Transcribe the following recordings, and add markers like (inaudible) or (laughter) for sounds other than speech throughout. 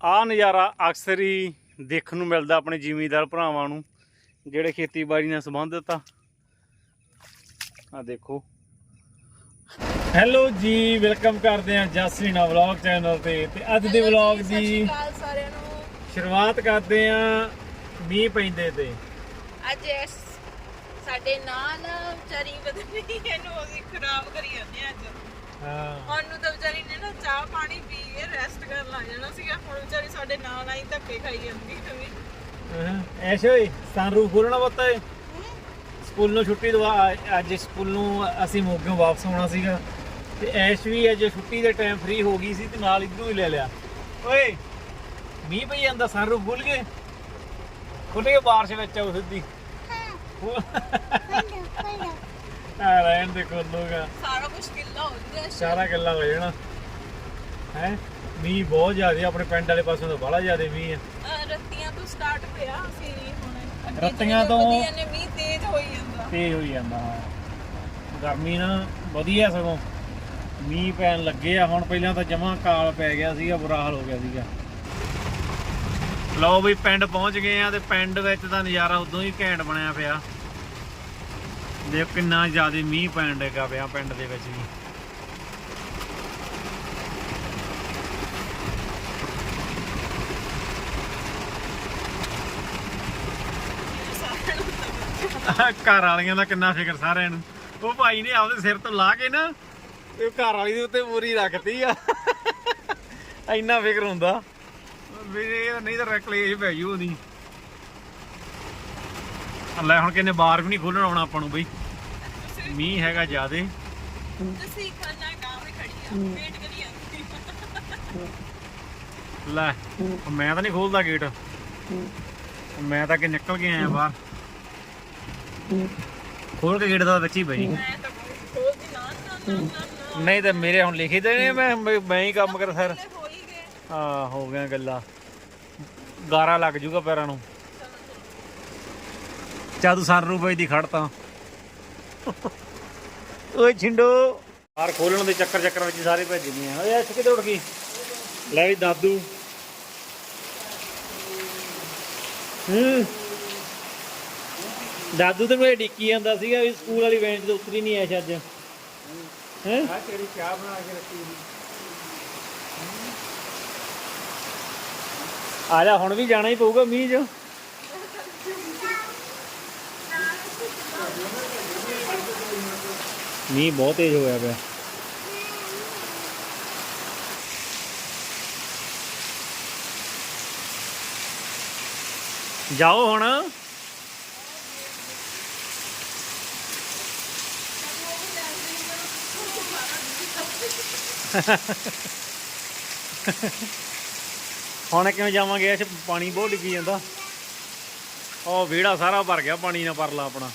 ਆ ਨਜ਼ਾਰਾ ਅਕਸਰ ਹੀ ਦੇਖਣ ਨੂੰ ਮਿਲਦਾ ਆਪਣੇ ਜ਼ਿਮੀਂਦਾਰ ਭਰਾਵਾਂ ਨੂੰ ਜਿਹੜੇ ਖੇਤੀਬਾੜੀ ਨਾਲ ਸੰਬੰਧਿਤ ਆ। ਆ ਦੇਖੋ। ਹੈਲੋ ਜੀ ਵੈਲਕਮ ਕਰਦੇ ਆ ਜਸਲੀਨਾ ਵਲੌਗ ਚੈਨਲ ਤੇ ਤੇ ਅੱਜ ਦੇ ਵਲੌਗ ਦੀ ਅਕਾਲ ਸਾਰਿਆਂ ਨੂੰ। ਸ਼ੁਰੂਆਤ ਕਰਦੇ ਆ ਮੀਂਹ ਪੈਂਦੇ ਤੇ। ਅੱਜ ਇਸ ਸਾਡੇ ਨਾਲ ਵਿਚਾਰੀ ਬਦਲੀ ਇਹਨੂੰ ਅਸੀਂ ਖਰਾਬ ਕਰੀ ਜਾਂਦੇ ਹਾਂ ਅੱਜ। ਹਾਂ। ਹੁਣ ਨੂੰ ਤਾਂ ਵਿਚਾਰੀ ਨੇ ਨਾ ਚਾਹ ਪਾਣੀ ਪੀ ਕੇ ਰੈਸਟ ਕਰਨ ਲੱਗ ਜਾਣਾ ਸੀਗਾ। ਹੁਣ ਵਿਚਾਰੀ ਸਾਡੇ ਨਾਲ ਆਈ ਧੱਕੇ ਖਾਈ ਜਾਂਦੀ ਕਵੀ ਐਸ਼ੋ ਹੀ ਸਨਰੂਫ ਖੋਲਣਾ ਪਤਾ ਹੈ ਸਕੂਲ ਨੂੰ ਛੁੱਟੀ ਦਵਾ ਅੱਜ ਸਕੂਲ ਨੂੰ ਅਸੀਂ ਮੋਗਿਓਂ ਵਾਪਸ ਆਉਣਾ ਸੀਗਾ। ਤੇ ਐਸ਼ ਵੀ ਅੱਜ ਛੁੱਟੀ ਦੇ ਟਾਈਮ ਫ੍ਰੀ ਹੋ ਗਈ ਸੀ ਤੇ ਨਾਲ ਇਧਰੋਂ ਹੀ ਲੈ ਲਿਆ। ਓਏ ਮੀਂਹ ਪਈ ਜਾਂਦਾ ਸਨਰੂਫ ਖੁੱਲ ਗਏ? ਖੁੱਲ ਕੇ ਬਾਰਿਸ਼ ਵਿੱਚ ਆਉ ਸਿੱਧੀ। ਆ ਰਹਿਣ ਦੇ ਖੋਲੂਗਾ ਸਾਰਾ ਕੁਝ ਕਿੱਲਾ ਹੋ ਗਿਆ ਸਾਰਾ ਗੱਲਾਂ ਹੋ ਜਾਣਾ। ਹੈ? ਮੀਂਹ ਬਹੁਤ ਜ਼ਿਆਦਾ ਆਪਣੇ ਪਿੰਡ ਵਾਲੇ ਪਾਸੋਂ ਤਾਂ ਬੜਾ ਜ਼ਿਆਦਾ ਮੀਂਹ ਆ। ਰੱਤੀਆਂ ਤੋਂ ਸਟਾਰਟ ਹੋਇਆ ਅਸੀਂ ਹੁਣ। ਅੱਗੇ ਰੱਤੀਆਂ ਤੋਂ- ਮੀਂਹ ਤੇਜ਼ ਹੋਈ ਜਾਂਦਾ। ਤੇ ਹੋਈ ਜਾਂਦਾ ਹਾਂ। ਗਰਮੀ ਨਾ ਵਧੀਆ ਸਗੋਂ। ਮੀਂਹ ਪੈਣ ਲੱਗੇ ਆ ਹੁਣ ਪਹਿਲਾਂ ਤਾਂ ਜਮਾਂ ਕਾਲ ਪੈ ਗਿਆ ਸੀਗਾ ਬੁਰਾ ਹਾਲ ਹੋ ਗਿਆ ਸੀਗਾ। ਲਓ ਵੀ ਪਿੰਡ ਪਹੁੰਚ ਗਏ ਆ ਤੇ ਪਿੰਡ ਵਿੱਚ ਦਾ ਨਜ਼ਾਰਾ ਉਦੋਂ ਹੀ ਘੈਂਟ ਬਣਿਆ ਪਿਆ। ਦੇਖ ਕਿੰਨਾ ਜ਼ਿਆਦਾ ਮੀਂਹ ਪੈਣ ਲੱਗਾ ਪਿਆ ਪਿੰਡ ਦੇ ਵਿੱਚ ਵੀ। ਘਰ ਵਾਲੀਆਂ ਦਾ ਕਿੰਨਾ ਫਿਕਰ ਸਾਰਿਆਂ ਨੂੰ। ਉਹ ਭਾਈ ਨੇ ਆਪਦੇ ਸਿਰ ਤੋਂ ਲਾ ਕੇ ਨਾ ਇਹ ਘਰ ਵਾਲੀ ਦੇ ਉੱਤੇ ਪੂਰੀ ਰੱਖਤੀ ਆ। ਇੰਨਾ ਫਿਕਰ ਹੁੰਦਾ। ਵੀ ਇਹ ਨਹੀਂ ਤਾਂ ਰਕਲੇਸ਼ ਪੈ ਜੂ ਉਹਦੀ। ਲੈ ਹੁਣ ਕਿੰਨੇ ਬਾਰ ਵੀ ਨਹੀਂ ਖੋਲਣ ਆਉਣਾ ਆਪਾਂ ਨੂੰ ਬਈ। ਮੀਂਹ ਹੈਗਾ ਜ਼ਿਆਦੇ। ਤੁਸੀਂ ਖਾਣਾ ਗਾਂ ਵਿੱਚ ਖੜੀ ਆ ਵੇਟ ਕਰੀ ਜਾਂਦੀ ਲੈ ਮੈਂ ਤਾਂ ਨਹੀਂ ਖੋਲਦਾ ਗੇਟ ਮੈਂ ਤਾਂ ਕਿ ਨਿਕਲ ਕੇ ਆਇਆ ਬਾਹਰ। ਖੋਲ ਕੇ ਗੇਟ ਦਾ ਵਿੱਚ ਹੀ ਬਈ। ਨਹੀਂ ਤਾਂ ਮੇਰੇ ਹੁਣ ਲਿਖੇ ਤੇ ਨੇ ਮੈਂ ਮੈਂ ਹੀ ਕੰਮ ਕਰ ਸਰ। ਹੋ ਆ ਹੋ ਗਿਆ ਗੱਲਾਂ। ਗਾਰਾ ਲੱਗ ਜੂਗਾ ਪੈਰਾਂ ਨੂੰ। ਚਾ ਤੂੰ ਸਨਰੂਫ ਵਿੱਚ ਦੀ ਖੜਤਾ ਓਏ ਛਿੰਡੋ। ਬਾਹਰ ਖੋਲਣ ਦੇ ਚੱਕਰ ਚੱਕਰ ਵਿੱਚ ਸਾਰੇ ਭੱਜ ਗਏ ਆ। ਓਏ ਐਸ ਕਿਤੇ ਉੱਡ ਗਈ? ਲੈ ਵੀ ਦਾਦੂ। ਹੂੰ। ਦਾਦੂ ਤੇ ਮੇਰੇ ਡਿੱਕੀ ਜਾਂਦਾ ਸੀਗਾ ਵੀ ਸਕੂਲ ਵਾਲੀ ਵੈਨ 'ਚ ਉਤਰੀ ਨਹੀਂ ਐਸ਼ ਅੱਜ। ਹੈ? ਆ ਤੇਰੀ ਚਾਹ ਬਣਾ ਕੇ ਰੱਖੀ ਸੀ? ਆ ਜਾ ਹੁਣ ਵੀ ਜਾਣਾ ਹੀ ਪਊਗਾ ਮੀਂਹ 'ਚ। ਮੀਂਹ ਬਹੁਤ ਤੇਜ਼ ਹੋਇਆ ਪਿਆ। ਜਾਓ ਹੁਣ। ਹੁਣ ਕਿਵੇਂ ਜਾਵਾਂਗੇ? ਇਸ ਪਾਣੀ ਬਹੁਤ ਡਿੱਗੀ ਜਾਂਦਾ। ਉਹ ਵਿਹੜਾ ਸਾਰਾ ਭਰ ਗਿਆ, ਪਾਣੀ ਨਾਲ ਪਰਲਾ ਆਪਣਾ।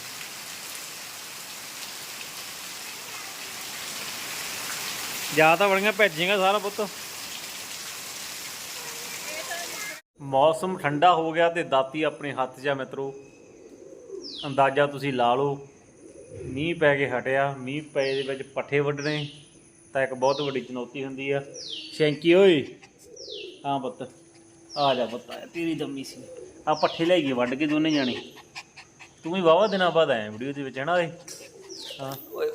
ਜਾ ਤਾਂ ਬੜੀਆਂ ਭੇਜੇਗਾ ਸਾਰਾ ਪੁੱਤ। ਮੌਸਮ ਠੰਡਾ ਹੋ ਗਿਆ ਤੇ ਦਾਤੀ ਆਪਣੇ ਹੱਥ 'ਚ ਆ ਮਿੱਤਰੋ। ਅੰਦਾਜ਼ਾ ਤੁਸੀਂ ਲਾ ਲਓ ਮੀਂਹ ਪੈ ਕੇ ਹਟਿਆ ਮੀਂਹ ਪਏ ਦੇ ਵਿੱਚ ਪੱਠੇ ਵੱਢਣੇ ਤਾਂ ਇੱਕ ਬਹੁਤ ਵੱਡੀ ਚੁਣੌਤੀ ਹੁੰਦੀ ਆ। ਸ਼ੈਂਕੀ ਓਏ ਹਾਂ ਪੁੱਤ ਆ ਜਾ ਪੁੱਤ ਆ ਤੇਰੀ ਦੰਮੀ ਸੀ। ਆ ਪੱਠੇ ਲੈ ਗਏ ਵੱਢ ਕੇ ਦੋਨੇ ਜਾਣੇ। ਤੂੰ ਵੀ ਵਾਵਾ ਦਿਨਾਂ ਬਾਅਦ ਆਇਆ ਵੀਡੀਓ ਦੇ ਵਿੱਚ ਹੈ ਨਾ ਓਏ? ਹਾਂ। ਓਏ,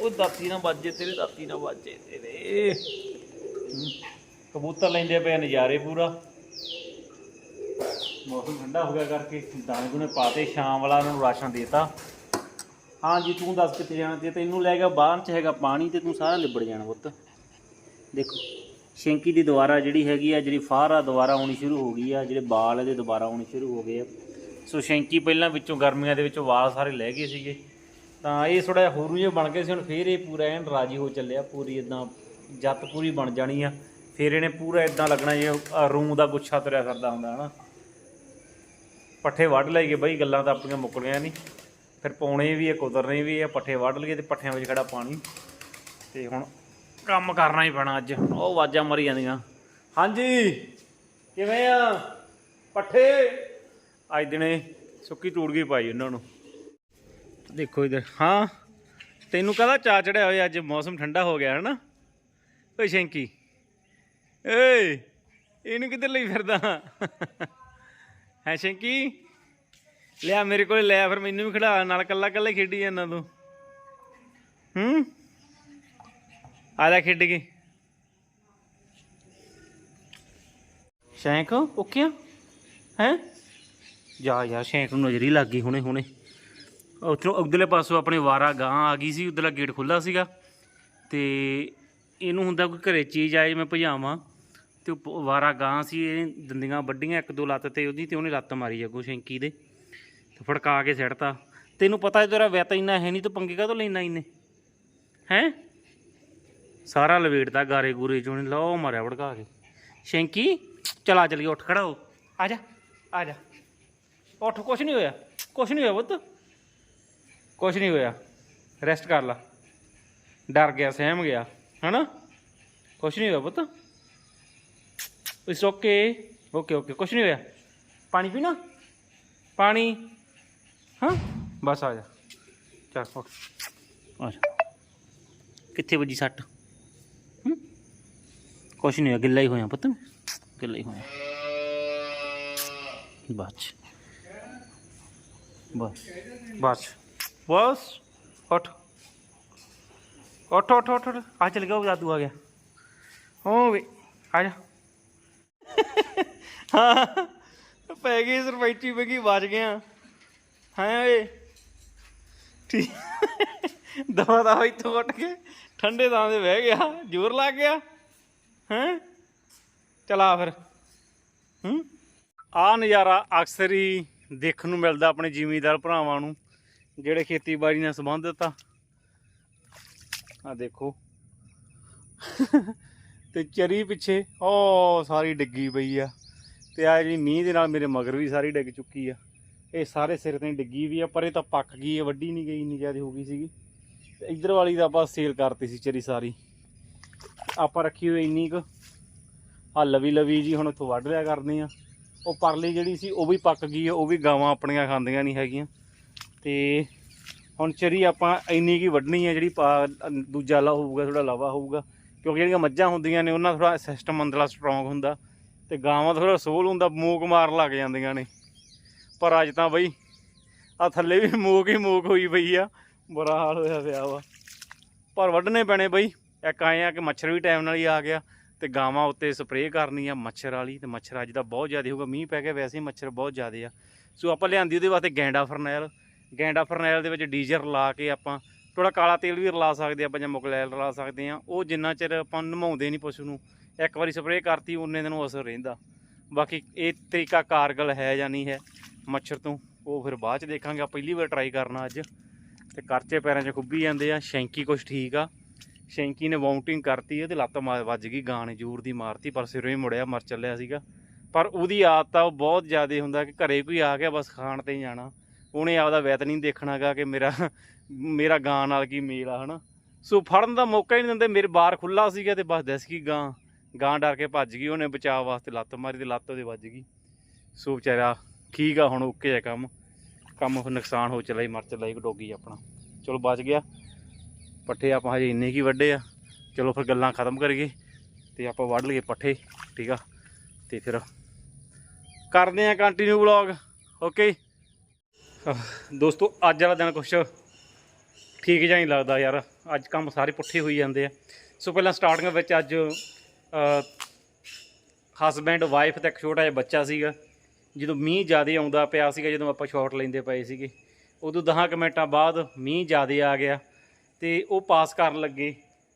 ਉਹ ਦਾਤੀ ਨਾ ਵੱਜੇ ਤੇਰੇ, ਦਾਤੀ ਨਾ ਵੱਜੇ ਤੇਰੇ। ਹੂੰ। ਕਬੂਤਰ ਲੈਂਦੇ ਪਏ ਨਜ਼ਾਰੇ ਪੂਰਾ। ਮੌਸਮ ਠੰਡਾ ਹੋ ਗਿਆ ਕਰਕੇ ਦਾਣੇ ਦੂਣੇ ਪਾਤੇ, ਸ਼ਾਮ ਵਾਲਾ ਉਹਨਾਂ ਨੂੰ ਰਾਸ਼ਨ ਦੇਤਾ। ਹਾਂ ਜੀ ਤੂੰ ਦੱਸ ਕਿੱਥੇ ਜਾਣਾ ਤੇ ਤੈਨੂੰ ਲੈ ਗਿਆ, ਬਾਹਰ ਚ ਹੈਗਾ ਪਾਣੀ ਤੇ ਤੂੰ ਸਾਰਾ ਲਿਬੜ ਜਾਣਾ ਪੁੱਤ। ਦੇਖੋ, ਸ਼ੈਂਕੀ ਦੀ ਦੁਬਾਰਾ ਜਿਹੜੀ ਹੈਗੀ ਆ, ਜਿਹੜੀ ਫਾਰ ਆ ਦੁਬਾਰਾ ਆਉਣੀ ਸ਼ੁਰੂ ਹੋ ਗਈ ਆ, ਜਿਹੜੇ ਵਾਲ ਇਹਦੇ ਦੁਬਾਰਾ ਆਉਣੇ ਸ਼ੁਰੂ ਹੋ ਗਏ ਆ। ਸੋ ਸ਼ੈਂਕੀ ਪਹਿਲਾਂ ਵਿੱਚੋਂ ਗਰਮੀਆਂ ਦੇ ਵਿੱਚੋਂ ਵਾਲ ਸਾਰੇ ਲੈ ਗਏ ਸੀਗੇ। ਤਾਂ ਇਹ ਥੋੜਾ ਜਿਹਾ ਹੋਰੂ ਜਿਹਾ ਬਣ ਗਏ ਸੀ, ਹੁਣ ਫੇਰ ਇਹ ਪੂਰਾ ਐਨ ਰਾਜੀ ਹੋ ਚੱਲਿਆ, ਪੂਰੀ ਇਦਾਂ ਜੱਤ ਪੂਰੀ ਬਣ ਜਾਣੀ ਆ। ਫੇਰ ਇਹਨੇ ਪੂਰਾ ਇਦਾਂ ਲੱਗਣਾ ਜਿਵੇਂ ਰੂੰ ਦਾ ਗੁੱਛਾ ਤੁਰਿਆ ਕਰਦਾ ਹੁੰਦਾ, ਹਨਾ। ਪੱਠੇ ਵੱਢ ਲਈਏ ਬਈ ਗੱਲਾਂ ਤਾਂ ਆਪਣੀਆਂ ਮੁੱਕਣੀਆਂ ਨਹੀਂ ਫਿਰ ਪਾਉਣੇ ਵੀ ਆ ਕੁਤਰਨੇ ਵੀ ਆ, ਪੱਠੇ ਵੱਢ ਲਈਏ ਤੇ ਪੱਠਿਆਂ ਵਿੱਚ ਖੜਾ ਪਾਣੀ। ਤੇ ਹੁਣ ਕੰਮ ਕਰਨਾ ਹੀ ਪੈਣਾ ਅੱਜ ਉਹ ਆਵਾਜ਼ਾਂ ਮਰੀ ਜਾਂਦੀਆਂ। ਹਾਂਜੀ, ਕਿਵੇਂ ਆ? ਪੱਠੇ? ਅੱਜ ਦਿਨੇ ਸੁੱਕੀ ਤੂੜ ਗਈ ਪਾਈ ਉਹਨਾਂ ਨੂੰ। ਦੇਖੋ ਇਧਰ, ਹਾਂ, ਤੈਨੂੰ ਕਹਦਾ ਚਾ ਚੜਿਆ ਹੋਇਆ, ਅੱਜ ਮੌਸਮ ਠੰਡਾ ਹੋ ਗਿਆ ਹੈ ਨਾ ਓਏ ਸ਼ੈਂਕੀ ਏ ਇਹਨੂੰ ਕਿੱਧਰ ਲਈ ਫਿਰਦਾ? ਹੈ ਸ਼ੈਂਕੀ? ਲਿਆ ਮੇਰੇ ਕੋਲ ਲੈ ਫਿਰ ਮੈਨੂੰ ਵੀ ਖੜਾ ਨਾਲ ਕੱਲਾ ਕੱਲਾ ਖੇਡੀ ਜਾਂਦਾ ਤੂੰ। ਹੂੰ? ਆ ਲੈ ਖੇਡ ਕੇ। ਸ਼ੈਂਕ, ਓਕੇ ਆ? ਹੈ? ਜਾ ਯਾਰ ਸ਼ੈਂਕ ਨੂੰ ਨਜ਼ਰੀ ਲੱਗ ਗਈ ਹੁਣੇ ਹੁਣੇ ਉੱਥੋਂ ਉਧਰਲੇ ਪਾਸੋਂ ਆਪਣੇ ਵਾਰਾ ਗਾਂ ਆ ਗਈ ਸੀ, ਉਧਰਲਾ ਗੇਟ ਖੁੱਲਾ ਸੀਗਾ। ਤੇ ਇਹਨੂੰ ਹੁੰਦਾ ਕੋਈ ਘਰੇ ਚੀਜ਼ ਆਏ ਮੈਂ ਭਜਾਵਾਂ, ਤੇ ਉਹ ਵਾਰਾ ਗਾਂ ਸੀ ਇਹ ਦੰਦੀਆਂ ਵੱਡੀਆਂ ਇੱਕ ਦੋ ਲੱਤ ਤੇ ਉਹਦੀ ਤੇ ਉਹਨੇ ਲੱਤ ਮਾਰੀ ਅੱਗੋਂ ਸ਼ੈਂਕੀ ਦੇ, ਤੇ ਫੜਕਾ ਕੇ ਸਿੱਟਤਾ। ਤੈਨੂੰ ਪਤਾ ਤੇਰਾ ਵੈਤ ਇੰਨਾ ਹੈ ਨਹੀਂ, ਤੂੰ ਪੰਗੇ ਕਾਹਤੋਂ ਲੈਣਾ ਇੰਨੇ? ਹੈ? ਸਾਰਾ ਲਵੇੜਦਾ ਗਾਰੇ ਗੂਰੇ ਚੋਂ, ਉਹਨੇ ਲਓ ਮਾਰਿਆ ਵੜਕਾ ਕੇ। ਸ਼ੈਂਕੀ, ਚਲਾ ਚਲੀ ਉੱਠ ਖੜਾ ਹੋ। ਆ ਜਾ ਆ ਜਾ। ਉੱਠ, ਕੁਛ ਨਹੀਂ ਹੋਇਆ, ਕੁਛ ਨਹੀਂ ਹੋਇਆ ਪੁੱਤ। ਕੁਛ ਨਹੀਂ ਹੋਇਆ ਰੈਸਟ ਕਰ ਲਾ ਡਰ ਗਿਆ ਸਹਿਮ ਗਿਆ ਹਨਾ ਕੁਛ ਨਹੀਂ ਹੋਇਆ ਪੁੱਤ ਇਟਸ ਓਕੇ ਓਕੇ ਓਕੇ ਕੁਛ ਨਹੀਂ ਹੋਇਆ ਪਾਣੀ ਪੀਣਾ ਪਾਣੀ ਹਾਂ ਬਸ ਆ ਜਾ ਚੱਲ ਉੱਠ ਆ ਜਾ ਕਿੱਥੇ ਵੱਜੀ ਸੱਟ ਹੂੰ ਕੁਛ ਨਹੀਂ ਹੋਇਆ ਗਿੱਲਾ ਹੀ ਹੋਇਆ ਪੁੱਤ ਗਿੱਲਾ ਹੀ ਹੋਇਆ ਬਸ ਬਸ ਬਸ ਬਸ, ਉੱਠ। ਉੱਠ ਉੱਠ ਉੱਠ ਉੱਠ। ਆ ਚਲ ਗਿਆ ਉਹ ਜਾਦੂ ਆ ਗਿਆ। ਓ ਵੇ, ਆ ਜਾ। (laughs) ਹਾਂ। ਪੈ ਗਈ, ਸਰਪੰਚੀ ਬਗੀ ਬਚ ਗਿਆ ਹਾਂ ਓਏ। ਠੀਕ। ਦਵਾ ਦਵਾ ਇੱਥੋਂ ਉੱਠ ਕੇ ਠੰਡੇ ਥਾਂ ਤੇ ਬਹਿ ਗਿਆ। ਜ਼ੋਰ ਲੱਗ ਗਿਆ। ਹੈਂ। ਚਲਾ ਫਿਰ। ਹੂੰ। ਆ ਨਜ਼ਾਰਾ ਅਕਸਰ ਹੀ ਦੇਖਣ ਨੂੰ ਮਿਲਦਾ ਆਪਣੇ ਜ਼ਿਮੀਂਦਾਰ ਭਰਾਵਾਂ ਨੂੰ। ਜਿਹੜੇ ਖੇਤੀਬਾੜੀ ਨਾਲ ਸੰਬੰਧਿਤ ਆ। ਆ ਦੇਖੋ। ਤੇ ਚਰੀ ਪਿੱਛੇ, ਉਹ ਸਾਰੀ ਡਿੱਗੀ ਪਈ ਆ। ਤੇ ਆ ਜਿਹੜੀ ਮੀਂਹ ਦੇ ਨਾਲ ਮੇਰੇ ਮਗਰ ਵੀ ਸਾਰੀ ਡਿੱਗ ਚੁੱਕੀ ਆ। ਇਹ ਸਾਰੇ ਸਿਰ ਤੇ ਡਿੱਗੀ ਵੀ ਆ, ਪਰ ਇਹ ਤਾਂ ਪੱਕ ਗਈ ਹੈ ਵੱਡੀ ਨਹੀਂ ਗਈ, ਇੰਨੀ ਜ਼ਿਆਦਾ ਹੋ ਗਈ ਸੀਗੀ। ਤੇ ਇੱਧਰ ਵਾਲੀ ਤਾਂ ਆਪਾਂ ਸੇਲ ਕਰਤੀ ਸੀ ਚਰੀ ਸਾਰੀ। ਆਪਾਂ ਰੱਖੀ ਹੋਈ ਇੰਨੀ ਕੁ। ਆ ਲਵੀ ਲਵੀ ਜੀ ਹੁਣ ਉੱਥੋਂ ਵੱਢ ਲਿਆ ਕਰਨੀ ਆ। ਉਹ ਪਰਲੀ ਜਿਹੜੀ ਸੀ, ਉਹ ਵੀ ਪੱਕ ਗਈ ਆ, ਉਹ ਵੀ ਗਾਵਾਂ ਆਪਣੀਆਂ ਖਾਂਦੀਆਂ ਨਹੀਂ ਹੈਗੀਆਂ। ਤੇ ਹੁਣ ਚਰੀ ਆਪਾਂ ਇੰਨੀ ਕੀ ਵੱਢਣੀ ਆ ਜਿਹੜੀ ਪਾ- ਦੂਜਾ ਲਾ ਹੋਊਗਾ ਥੋੜਾ ਲਾਵਾ ਹੋਊਗਾ। ਕਿਉਂਕਿ ਜਿਹੜੀਆਂ ਮੱਝਾਂ ਹੁੰਦੀਆਂ ਨੇ, ਉਹਨਾਂ ਥੋੜਾ ਸਿਸਟਮ ਅੰਦਰਲਾ ਸਟਰੋਂਗ ਹੁੰਦਾ ਤੇ ਗਾਵਾਂ ਥੋੜਾ ਸੋਲ ਹੁੰਦਾ, ਮੂਕ ਮਾਰ ਲੱਗ ਜਾਂਦੀਆਂ ਨੇ। ਪਰ ਅੱਜ ਤਾਂ ਬਈ ਆ ਥੱਲੇ ਵੀ ਮੂਕ ਹੀ ਮੂਕ ਹੋਈ ਪਈ ਆ। ਬੁਰਾ ਹਾਲ ਹੋਇਆ ਪਿਆ ਵਾ। ਪਰ ਵੱਢਣੇ ਪੈਣੇ ਬਈ। ਇੱਕ ਆਏ ਆ ਕਿ ਮੱਛਰ ਵੀ ਟਾਈਮ ਨਾਲ ਹੀ ਆ ਗਿਆ ਤੇ ਗਾਵਾਂ ਉੱਤੇ ਸਪਰੇਅ ਕਰਨੀ ਆ ਮੱਛਰ ਵਾਲੀ ਤੇ ਮੱਛਰ ਅੱਜ ਦਾ ਬਹੁਤ ਜ਼ਿਆਦਾ ਹੋਊਗਾ। ਮੀਂਹ ਪੈ ਗਿਆ, ਵੈਸੇ ਹੀ ਮੱਛਰ ਬਹੁਤ ਜ਼ਿਆਦਾ ਆ। ਸੋ ਆਪਾਂ ਲਿਆਂਦੀ ਉਹਦੇ ਵਾਸਤੇ ਗੈਂਡਾ ਫਰਨੈਲ। ਗੈਂਡਾ ਫਰਨੈਲ ਦੇ ਵਿੱਚ ਡੀਜ਼ਰ ਲਾ ਕੇ ਆਪਾਂ ਥੋੜਾ ਕਾਲਾ ਤੇਲ ਵੀ ਰਲਾ ਸਕਦੇ ਆਪਾਂ ਜਾਂ ਮੁਗਲੈਲ ਰਲਾ ਸਕਦੇ ਆ ਉਹ ਜਿੰਨਾ ਚਿਰ ਆਪਾਂ ਨਮਾਉਂਦੇ ਨਹੀਂ ਪਸ਼ੂ ਨੂੰ, ਇੱਕ ਵਾਰੀ ਸਪਰੇਅ ਕਰਤੀ ਉਹਨੇ ਦਿਨ ਉਹ ਅਸਰ ਰਹਿੰਦਾ। ਬਾਕੀ ਇਹ ਤਰੀਕਾ ਕਾਰਗਲ ਹੈ ਜਾਂ ਨਹੀਂ ਹੈ, ਮੱਛਰ ਤੋਂ ਉਹ ਫਿਰ ਬਾਅਦ ਚ ਦੇਖਾਂਗੇ। ਆ ਪਹਿਲੀ ਵਾਰ ਟਰਾਈ ਕਰਨਾ ਅੱਜ। ਤੇ ਕਰਚੇ ਪੈਰਾਂ 'ਚ ਖੁੱਬੀ ਜਾਂਦੇ ਆ। ਸ਼ੈਂਕੀ ਕੁਛ ਠੀਕ ਆ। ਸ਼ੈਂਕੀ ਨੇ ਵਾਉਂਟਿੰਗ ਕਰਤੀ, ਉਹਦੇ ਲੱਤ ਮਾਰ ਵੱਜ ਗਈ ਗਾਂ ਨੇ ਜ਼ੋਰ ਦੀ ਮਾਰਤੀ, ਪਰ ਸਿਰੋਂ ਹੀ ਮੁੜਿਆ, ਮਰ ਚੱਲਿਆ ਸੀਗਾ। ਪਰ ਉਹਦੀ ਆਦਤ ਆ, ਉਹ ਬਹੁਤ ਜ਼ਿਆਦਾ ਹੁੰਦਾ ਕਿ ਘਰੇ ਕੋਈ ਆ ਗਿਆ, ਬਸ ਖਾਣ ਤੇ ਹੀ ਜਾਣਾ। ਉਹਨੇ ਆਪਦਾ ਵੈਤ ਨਹੀਂ ਦੇਖਣਾਗਾ ਕਿ ਮੇਰਾ ਮੇਰਾ ਗਾਂ ਨਾਲ ਕੀ ਮੇਲ ਆ, ਹਨਾ? ਸੋ ਫੜਨ ਦਾ ਮੌਕਾ ਹੀ ਨਹੀਂ ਦਿੰਦੇ, ਮੇਰੇ ਬਾਰ ਖੁੱਲਾ ਸੀਗਾ ਤੇ ਬਸ ਦੱਸ ਗਈ ਗਾਂ। ਗਾਂ ਡਰ ਕੇ ਭੱਜ ਗਈ, ਉਹਨੇ ਬਚਾਅ ਵਾਸਤੇ ਲੱਤ ਮਾਰੀ ਤੇ ਲੱਤ ਉਹਦੇ ਵੱਜ ਗਈ। ਸੋ ਵਿਚਾਰਾ ਠੀਕ ਆ, ਹੁਣ ਓਕੇ ਆ ਕੰਮ। ਕੰਮ ਨੁਕਸਾਨ ਹੋ ਚੱਲਾ ਹੀ ਮਰ ਚੱਲਾ ਹੀ ਡੋਗੀ ਆਪਣਾ। ਚਲੋ ਬਚ ਗਿਆ। ਪੱਠੇ ਆਪਾਂ ਹਜੇ ਇੰਨੇ ਕੀ ਵੱਡੇ ਆ। ਚਲੋ ਫਿਰ ਗੱਲਾਂ ਖਤਮ ਕਰੀਏ ਤੇ ਆਪਾਂ ਵੱਢ ਲਈਏ ਪੱਠੇ, ਠੀਕ ਆ? ਤੇ ਫਿਰ ਕਰਦੇ ਆ ਕੰਟੀਨਿਊ ਵਲੌਗ ਓਕੇ ਦੋਸਤੋ, ਅੱਜ ਵਾਲਾ ਦਿਨ ਕੁਛ ਠੀਕ ਜਿਹਾ ਨਹੀਂ ਲੱਗਦਾ ਯਾਰ। ਅੱਜ ਕੰਮ ਸਾਰੇ ਪੁੱਠੇ ਹੋਈ ਜਾਂਦੇ ਆ। ਸੋ ਪਹਿਲਾਂ ਸਟਾਰਟਿੰਗ ਵਿੱਚ ਅੱਜ ਹਸਬੈਂਡ ਵਾਈਫ ਤੇ ਇੱਕ ਛੋਟਾ ਜਿਹਾ ਬੱਚਾ ਸੀਗਾ। ਜਦੋਂ ਮੀਂਹ ਜ਼ਿਆਦਾ ਆਉਂਦਾ ਪਿਆ ਸੀਗਾ, ਜਦੋਂ ਆਪਾਂ ਸ਼ਾਟ ਲੈਂਦੇ ਪਏ ਸੀਗੇ, ਉਦੋਂ 10 ਮਿੰਟਾਂ ਬਾਅਦ ਮੀਂਹ ਜ਼ਿਆਦਾ ਆ ਗਿਆ ਤੇ ਉਹ ਪਾਸ ਕਰਨ ਲੱਗੇ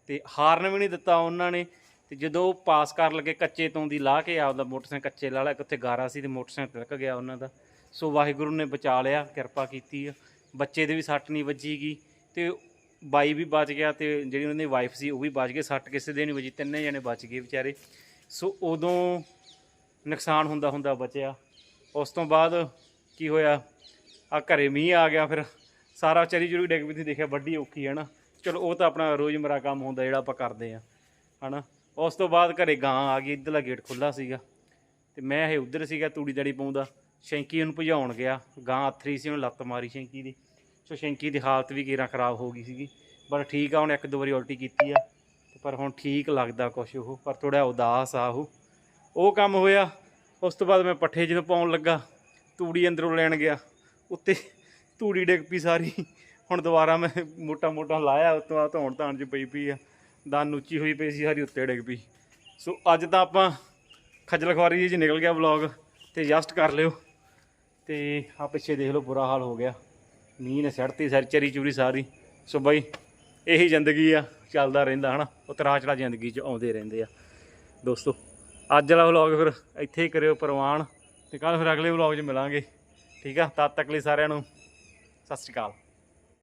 ਤੇ ਹਾਰਨ ਵੀ ਨਹੀਂ ਦਿੱਤਾ ਉਹਨਾਂ ਨੇ। ਤੇ ਜਦੋਂ ਉਹ ਪਾਸ ਕਰਨ ਲੱਗੇ, ਕੱਚੇ ਤੋਂ ਦੀ ਲਾ ਕੇ ਆਪਦਾ ਮੋਟਰਸਾਈਕਲ ਕੱਚੇ ਲਾ ਲਿਆ ਕਿੱਥੇ ਗਾਰਾ ਸੀ ਤੇ ਮੋਟਰਸਾਈਕਲ ਤਿਲਕ ਗਿਆ ਉਹਨਾਂ ਦਾ। ਸੋ ਵਾਹਿਗੁਰੂ ਨੇ ਬਚਾ ਲਿਆ, ਕਿਰਪਾ ਕੀਤੀ ਆ। ਬੱਚੇ ਦੇ ਵੀ ਸੱਟ ਨਹੀਂ ਵੱਜੀਗੀ ਤੇ ਬਾਈ ਵੀ ਬਚ ਗਿਆ ਤੇ ਜਿਹੜੀ ਉਹਨਾਂ ਦੀ ਵਾਈਫ ਸੀ ਉਹ ਵੀ ਬਚ ਗਏ। ਸੱਟ ਕਿਸੇ ਦੇ ਨਹੀਂ ਵੱਜੀ, ਤਿੰਨੇ ਜਣੇ ਬਚ ਗਏ ਵਿਚਾਰੇ। ਸੋ ਉਦੋਂ ਨੁਕਸਾਨ ਹੁੰਦਾ ਹੁੰਦਾ ਬਚਿਆ। ਉਸ ਤੋਂ ਬਾਅਦ ਕੀ ਹੋਇਆ? ਆ ਘਰੇ ਮੀਂਹ ਆ ਗਿਆ ਫਿਰ। ਸਾਰਾ ਚਰੀ ਚੁਰੀ ਡਿੱਗ ਵੀ ਤੁਸੀਂ ਦੇਖਿਆ ਵੱਡੀ ਔਖੀ ਹੈ ਨਾ ਚਲੋ ਉਹ ਤਾਂ ਆਪਣਾ ਰੋਜ਼ਮਰਾ ਕੰਮ ਹੁੰਦਾ ਜਿਹੜਾ ਆਪਾਂ ਕਰਦੇ ਆ, ਹਨਾ। ਉਸ ਤੋਂ ਬਾਅਦ ਘਰੇ ਗਾਂ ਆ ਗਈ, ਇੱਧਰਲਾ ਗੇਟ ਖੁੱਲਾ ਸੀਗਾ। ਤੇ ਮੈਂ ਇਹ ਉਧਰ ਸੀਗਾ ਤੂੜੀ ਦੜੀ ਪਾਉਂਦਾ। ਸ਼ੈਂਕੀ ਉਹਨੂੰ ਭਜਾਉਣ ਗਿਆ ਗਾਂ ਅਥਰੀ ਸੀ, ਉਹਨੇ ਲੱਤ ਮਾਰੀ ਸ਼ੈਂਕੀ ਦੀ। ਸੋ ਸ਼ੈਂਕੀ ਦੀ ਹਾਲਤ ਵੀ ਕੀਰਾ ਖਰਾਬ ਹੋ ਗਈ ਸੀਗੀ। ਪਰ ਠੀਕ ਆ ਹੁਣ ਇੱਕ ਦੋ ਵਾਰੀ ਉਲਟੀ ਕੀਤੀ ਆ। ਤੇ ਪਰ ਹੁਣ ਠੀਕ ਲੱਗਦਾ ਕੁਛ ਉਹ, ਪਰ ਥੋੜਾ ਉਦਾਸ ਆ ਉਹ। ਉਹ ਕੰਮ ਹੋਇਆ, ਉਸ ਤੋਂ ਬਾਅਦ ਮੈਂ ਪੱਠੇ ਜਦੋਂ ਪਾਉਣ ਲੱਗਾ, ਤੂੜੀ ਅੰਦਰੋਂ ਲੈਣ ਗਿਆ। ਉੱਤੇ ਤੂੜੀ ਡਿੱਗ ਪਈ ਸਾਰੀ। ਹੁਣ ਦੁਬਾਰਾ ਮੈਂ ਮੋਟਾ ਮੋਟਾ ਲਾਇਆ ਉਸ ਤੋਂ ਬਾਅਦ ਧੌਣ ਧਾਣ ਚ ਪਈ ਪਈ ਆ। ਦਾਨ ਉੱਚੀ ਹੋਈ ਪਈ ਸੀ, ਸਾਰੀ ਉੱਤੇ ਡਿੱਗ ਪਈ। ਸੋ ਅੱਜ ਤਾਂ ਆਪਾਂ ਖੱਜਲ ਖਵਾਰੀ ਜੀ ਨਿਕਲ ਗਿਆ ਵਲੌਗ ਤੇ ਜਸਟ ਕਰ ਲਿਓ। ਤੇ ਆ ਪਿੱਛੇ ਦੇਖ ਲਓ ਬੁਰਾ ਹਾਲ ਹੋ ਗਿਆ। ਮੀਂਹ ਨੇ ਸੜਤੀ, ਸਾਰੀ ਚਰੀ ਚੂਰੀ ਸਾਰੀ। ਸੋ ਬਾਈ, ਇਹੀ ਜ਼ਿੰਦਗੀ ਆ, ਚੱਲਦਾ ਰਹਿੰਦਾ, ਹਨਾ? ਉਤਰਾ ਚੜਾ ਜ਼ਿੰਦਗੀ 'ਚ ਆਉਂਦੇ ਰਹਿੰਦੇ ਆ। ਦੋਸਤੋ, ਅੱਜ ਵਾਲਾ ਵਲੌਗ ਫਿਰ ਇੱਥੇ ਹੀ ਕਰਿਓ ਪ੍ਰਵਾਨ। ਤੇ ਕੱਲ ਫਿਰ ਅਗਲੇ ਵਲੌਗ 'ਚ ਮਿਲਾਂਗੇ। ਠੀਕ ਆ? ਤਦ ਤੱਕ ਲਈ ਸਾਰਿਆਂ ਨੂੰ ਸਤਿ ਸ਼੍ਰੀ ਅਕਾਲ।